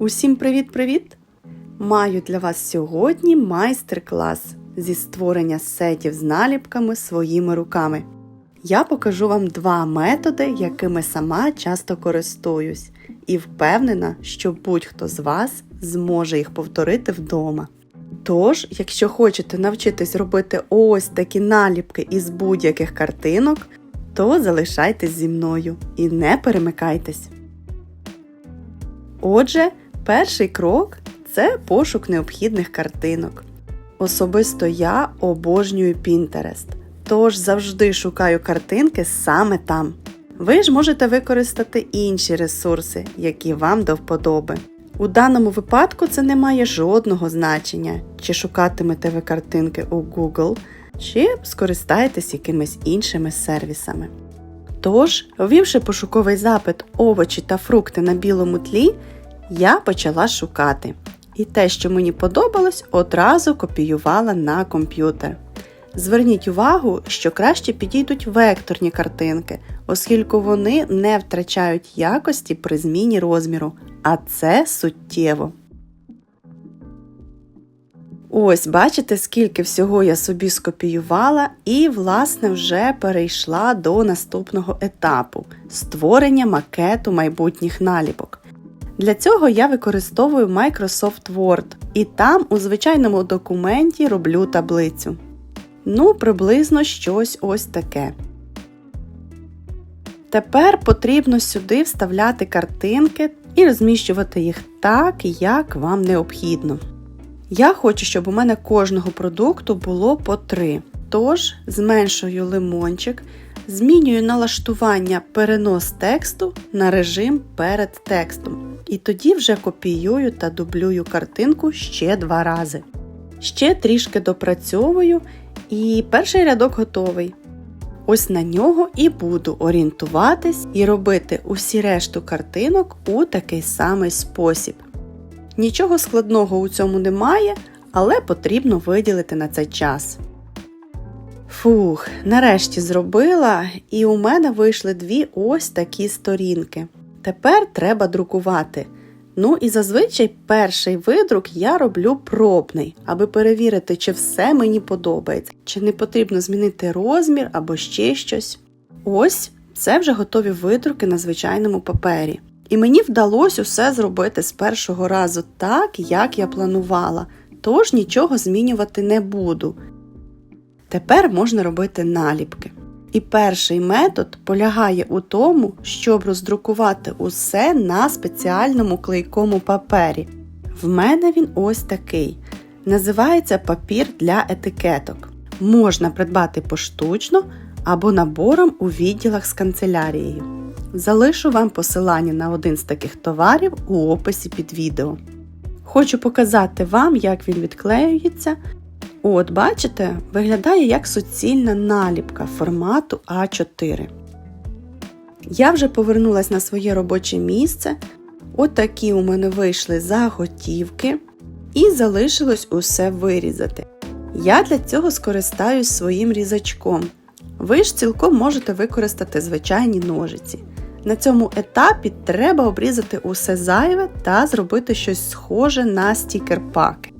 Усім привіт-привіт! Маю для вас сьогодні майстер-клас зі створення сетів з наліпками своїми руками. Я покажу вам два методи, якими сама часто користуюсь, і впевнена, що будь-хто з вас зможе їх повторити вдома. Тож, якщо хочете навчитись робити ось такі наліпки із будь-яких картинок, то залишайтесь зі мною і не перемикайтесь. Отже, перший крок це пошук необхідних картинок. Особисто я обожнюю Pinterest, тож завжди шукаю картинки саме там. Ви ж можете використати інші ресурси, які вам до вподоби. У даному випадку це не має жодного значення, чи шукатимете ви картинки у Google, чи скористаєтесь якимись іншими сервісами. Тож, ввівши пошуковий запит овочі та фрукти на білому тлі, я почала шукати. І те, що мені подобалось, одразу копіювала на комп'ютер. Зверніть увагу, що краще підійдуть векторні картинки, оскільки вони не втрачають якості при зміні розміру, а це суттєво. Ось, бачите, скільки всього я собі скопіювала, і, власне, вже перейшла до наступного етапу створення макету майбутніх наліпок. Для цього я використовую Microsoft Word і там у звичайному документі роблю таблицю. Ну, приблизно щось ось таке. Тепер потрібно сюди вставляти картинки і розміщувати їх так, як вам необхідно. Я хочу, щоб у мене кожного продукту було по 3. Тож зменшую лимончик, змінюю налаштування перенос тексту на режим перед текстом. І тоді вже копіюю та дублюю картинку ще два рази. Ще трішки допрацьовую, і перший рядок готовий. Ось на нього і буду орієнтуватись і робити усі решту картинок у такий самий спосіб. Нічого складного у цьому немає, але потрібно виділити на це час. Фух, нарешті зробила, і у мене вийшли дві ось такі сторінки. Тепер треба друкувати. Ну і зазвичай перший видрук я роблю пробний, аби перевірити, чи все мені подобається, чи не потрібно змінити розмір або ще щось. Ось це вже готові видруки на звичайному папері. І мені вдалося усе зробити з першого разу так, як я планувала, тож нічого змінювати не буду. Тепер можна робити наліпки. І перший метод полягає у тому, щоб роздрукувати усе на спеціальному клейкому папері. В мене він ось такий. Називається папір для етикеток. Можна придбати поштучно або набором у відділах з канцелярією. Залишу вам посилання на один з таких товарів у описі під відео. Хочу показати вам, як він відклеюється. От, бачите, виглядає як суцільна наліпка формату А4. Я вже повернулася на своє робоче місце. Отакі у мене вийшли заготівки, і залишилось усе вирізати. Я для цього скористаюсь своїм різачком. Ви ж цілком можете використати звичайні ножиці. На цьому етапі треба обрізати усе зайве та зробити щось схоже на стікер-паки.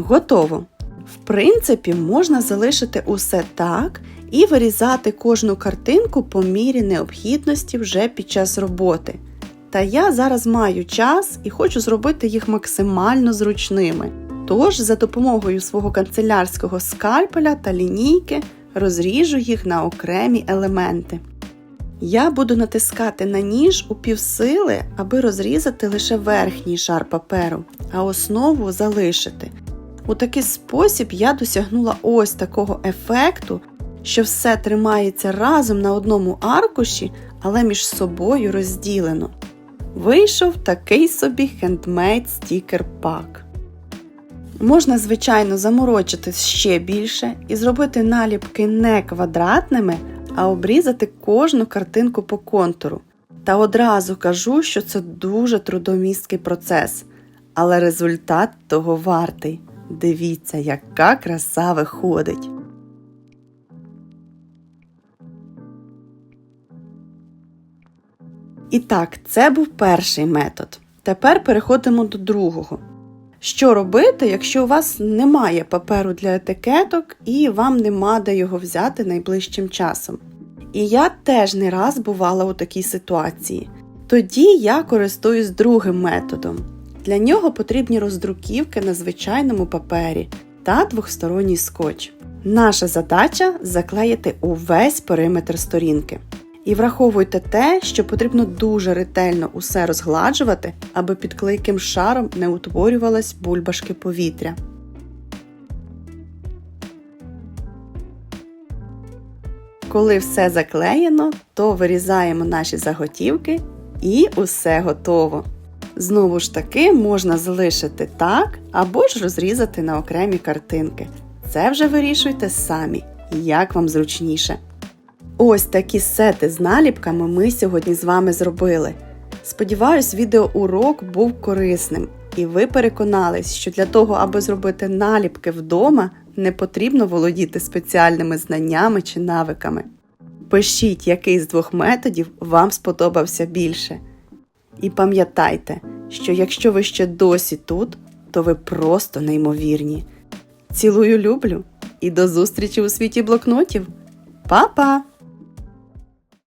Готово! В принципі, можна залишити усе так і вирізати кожну картинку по мірі необхідності вже під час роботи. Та я зараз маю час і хочу зробити їх максимально зручними. Тож, за допомогою свого канцелярського скальпеля та лінійки розріжу їх на окремі елементи. Я буду натискати на ніж у півсили, аби розрізати лише верхній шар паперу, а основу залишити. У такий спосіб я досягнула ось такого ефекту, що все тримається разом на одному аркуші, але між собою розділено. Вийшов такий собі хендмейд стікер пак. Можна, звичайно, заморочитись ще більше і зробити наліпки не квадратними, а обрізати кожну картинку по контуру. Та одразу кажу, що це дуже трудомісткий процес, але результат того вартий. Дивіться, яка краса виходить. І так, це був перший метод. Тепер переходимо до другого. Що робити, якщо у вас немає паперу для етикеток і вам нема де його взяти найближчим часом? І я теж не раз бувала у такій ситуації. Тоді я користуюсь другим методом. Для нього потрібні роздруківки на звичайному папері та двохсторонній скотч. Наша задача заклеїти увесь периметр сторінки. І враховуйте те, що потрібно дуже ретельно усе розгладжувати, аби під клейким шаром не утворювалась бульбашки повітря. Коли все заклеєно, то вирізаємо наші заготівки і усе готово. Знову ж таки, можна залишити так або ж розрізати на окремі картинки. Це вже вирішуйте самі, як вам зручніше. Ось такі сети з наліпками ми сьогодні з вами зробили. Сподіваюсь, відеоурок був корисним, і ви переконались, що для того, аби зробити наліпки вдома, не потрібно володіти спеціальними знаннями чи навиками. Пишіть, який з двох методів вам сподобався більше. І пам'ятайте, що якщо ви ще досі тут, то ви просто неймовірні. Цілую люблю і до зустрічі у світі блокнотів! Па-па!